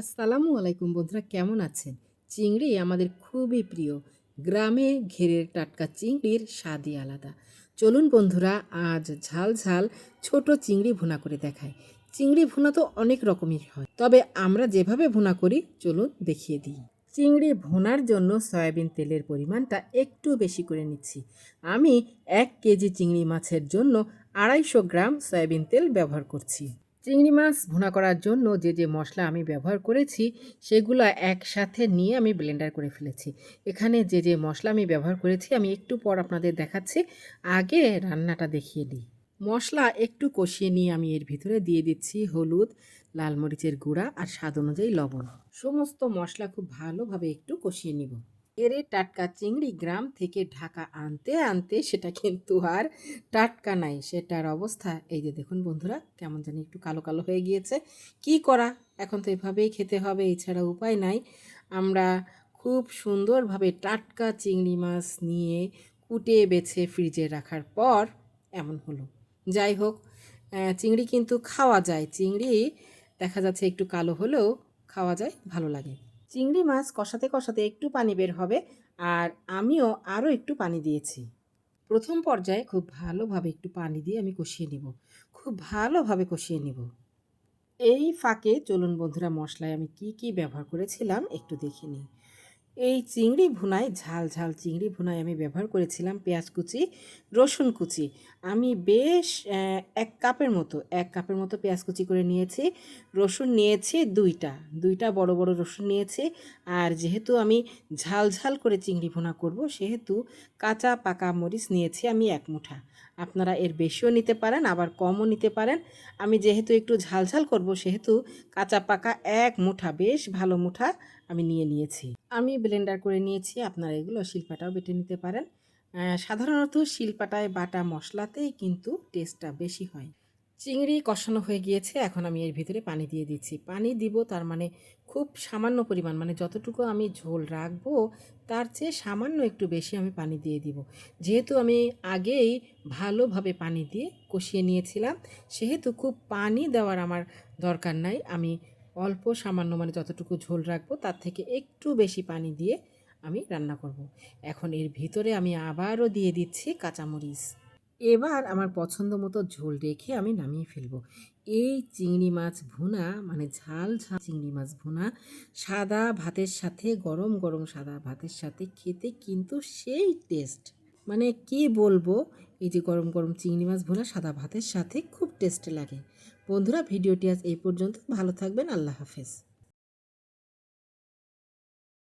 আসসালামু আলাইকুম বন্ধুরা, কেমন আছেন? চিংড়ি আমাদের খুবই প্রিয়। গ্রামে ঘেরের টাটকা চিংড়ির স্বাদই আলাদা। চলুন বন্ধুরা, আজ ঝাল ঝাল ছোট চিংড়ি ভুনা করে দেখায় চিংড়ি ভুনা তো অনেক রকমের হয়, তবে আমরা যেভাবে ভুনা করি, চলুন দেখিয়ে দিই। চিংড়ি ভুনার জন্য সয়াবিন তেলের পরিমাণটা একটু বেশি করে নিচ্ছি। আমি এক কেজি চিংড়ি মাছের জন্য আড়াইশো গ্রাম সয়াবিন তেল ব্যবহার করছি। চিংড়ি মাছ ভুনা করার জন্য যে যে মশলা আমি ব্যবহার করেছি, সেগুলো একসাথে নিয়ে আমি ব্লেন্ডার করে ফেলেছি। এখানে যে যে মশলা আমি ব্যবহার করেছি, আমি একটু পর আপনাদের দেখাচ্ছি। আগে রান্নাটা দেখিয়ে দিই। মশলা একটু কষিয়ে নিয়ে আমি এর ভিতরে দিয়ে দিচ্ছি হলুদ, লাল মরিচের গুঁড়া আর স্বাদ অনুযায়ী লবণ। সমস্ত মশলা খুব ভালোভাবে একটু কষিয়ে নিব। এরে টাটকা চিংড়ি গ্রাম থেকে ঢাকা আনতে আনতে সেটা কিন্তু আর টাটকা নাই। সেটার অবস্থা, এই যে দেখুন বন্ধুরা, কেমন জানি একটু কালো কালো হয়ে গিয়েছে। কি করা? এখন তো এভাবেই খেতে হবে, এছাড়া উপায় নাই। আমরা খুব সুন্দরভাবে টাটকা চিংড়ি মাছ নিয়ে কুটে বেছে ফ্রিজে রাখার পর এমন হলো। যাই হোক চিংড়ি কিন্তু খাওয়া যায়। চিংড়ি দেখা যাচ্ছে একটু কালো হলেও খাওয়া যায়, ভালো লাগে। চিংড়ি মাছ কষাতে কষাতে একটু পানি বের হবে আর আমিও আরও একটু পানি দিয়েছি। প্রথম পর্যায়ে খুব ভালোভাবে একটু পানি দিয়ে আমি কষিয়ে নিব। খুব ভালোভাবে কষিয়ে নিব। এই ফাঁকে, চলুন বন্ধুরা, মশলায় আমি কি কি ব্যবহার করেছিলাম একটু দেখে নিই। এই চিংড়ি ভুনায়, ঝাল ঝাল চিংড়ি ভুনায় আমি ব্যবহার করেছিলাম পেঁয়াজ কুচি, রসুন কুচি। আমি বেশ এক কাপের মতো, এক কাপের মতো পেঁয়াজ কুচি করে নিয়েছি। রসুন নিয়েছি দুইটা দুইটা বড় বড় রসুন নিয়েছি। আর যেহেতু আমি ঝাল ঝাল করে চিংড়ি ভুনা করব, সেহেতু কাঁচা পাকা মরিচ নিয়েছি আমি এক মুঠা। আপনারা এর বেশিও নিতে পারেন, আবার কমও নিতে পারেন। আমি যেহেতু একটু ঝাল ঝাল করব, সেহেতু কাঁচা পাকা এক মুঠা, বেশ ভালো মুঠা। আমি নিয়ে নিয়েছি। আমি ব্লেন্ডার করে নিয়েছি, আপনারা এগুলো শিলপাটাও বেটে নিতে পারেন। সাধারণত শিলপাটায় বাটা মশলাতেই কিন্তু টেস্টটা বেশি হয়। চিংড়ি কষানো হয়ে গিয়েছে, এখন আমি এর ভিতরে পানি দিয়ে দিচ্ছি। পানি দিব তার মানে খুব সামান্য পরিমাণ মানে যতটুকু আমি ঝোল রাখব, তার চেয়ে সামান্য একটু বেশি আমি পানি দিয়ে দিব। যেহেতু আমি আগেই ভালোভাবে পানি দিয়ে কষিয়ে নিয়েছিলাম, সেহেতু খুব পানি দেওয়ার আমার দরকার নাই। আমি অল্প সামান্য মানে যতটুকু ঝোল রাখব, তার থেকে একটু বেশি পানি দিয়ে আমি রান্না করব। এখন এর ভিতরে আমি আবারও দিয়ে দিচ্ছি কাঁচামরিচ। এবার আমার পছন্দ মতো ঝোল রেখে আমি নামিয়ে ফেলব। এই চিংড়ি মাছ ভুনা মানে ঝাল ঝাল চিংড়ি মাছ ভুনা, সাদা ভাতের সাথে, গরম গরম সাদা ভাতের সাথে খেতে কিন্তু সেই টেস্ট মানে কি বলব এই যে গরম গরম চিংড়ি মাছ ভোলা সাদা ভাতের সাথে খুব টেস্ট লাগে। বন্ধুরা, ভিডিওটি আজ এই পর্যন্ত। ভালো থাকবেন, আল্লাহ হাফেজ।